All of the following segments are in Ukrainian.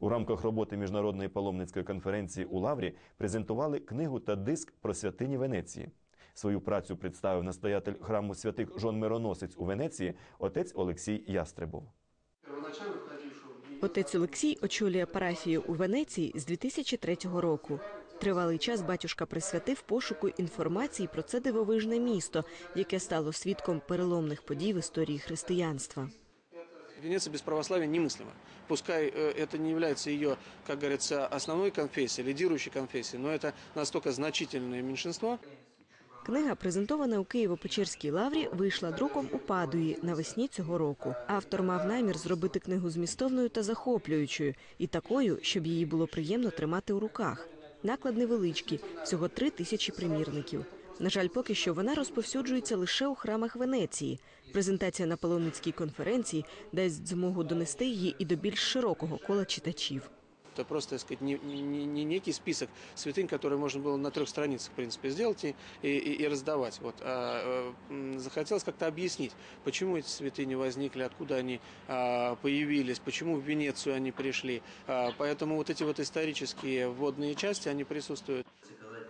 У рамках роботи міжнародної паломницької конференції у Лаврі презентували книгу та диск про святині Венеції. Свою працю представив настоятель храму святих Жон Мироносець у Венеції отець Олексій Ястребов. Отець Олексій очолює парафію у Венеції з 2003 року. Тривалий час батюшка присвятив пошуку інформації про це дивовижне місто, яке стало свідком переломних подій в історії християнства. Венеция без православия немыслима. Пускай э, это не является ее, как говорится, основной конфессией, лидирующей конфессией, но это настолько значительное меньшинство, Книга, презентована у Києво-Печерській лаврі, вийшла друком у Падуї навесні цього року. Автор мав намір зробити книгу змістовною та захоплюючою, і такою, щоб її було приємно тримати у руках. Наклад невеличкий, всього три тисячі примірників. На жаль, поки що вона розповсюджується лише у храмах Венеції. Презентація на паломницькій конференції дасть змогу донести її і до більш широкого кола читачів. это просто, так сказать, не, не- не некий список святынь, которые можно было на трех страницах, в принципе, сделать и, и- и раздавать. Вот. А, э, м, захотелось как-то объяснить, почему эти святыни возникли, откуда они а, появились, почему в Венецию они пришли. А, Поэтому вот эти вот исторические вводные части, они присутствуют.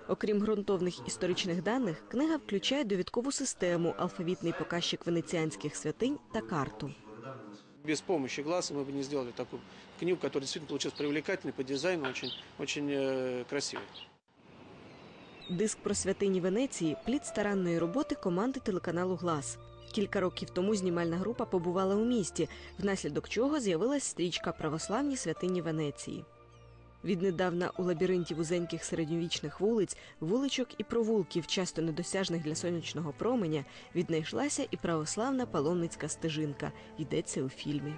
Окрім ґрунтовних історичних даних, книга включає довідкову систему, алфавітний показчик венеціанських святинь та карту. Без помощи глаза мы бы не сделали такую книгу, которая действительно получилась привлекательной по дизайну, очень, очень э, красивой. Диск про святині Венеції плід старанної роботи команди телеканалу Глас. Кілька років тому знімальна група побувала у місті, внаслідок чого з'явилась стрічка Православні святині Венеції. Віднедавна у лабіринті вузеньких середньовічних вулиць, вуличок і провулків, часто недосяжних для сонячного променя, віднайшлася і православна паломницька стежинка. Йдеться у фільмі.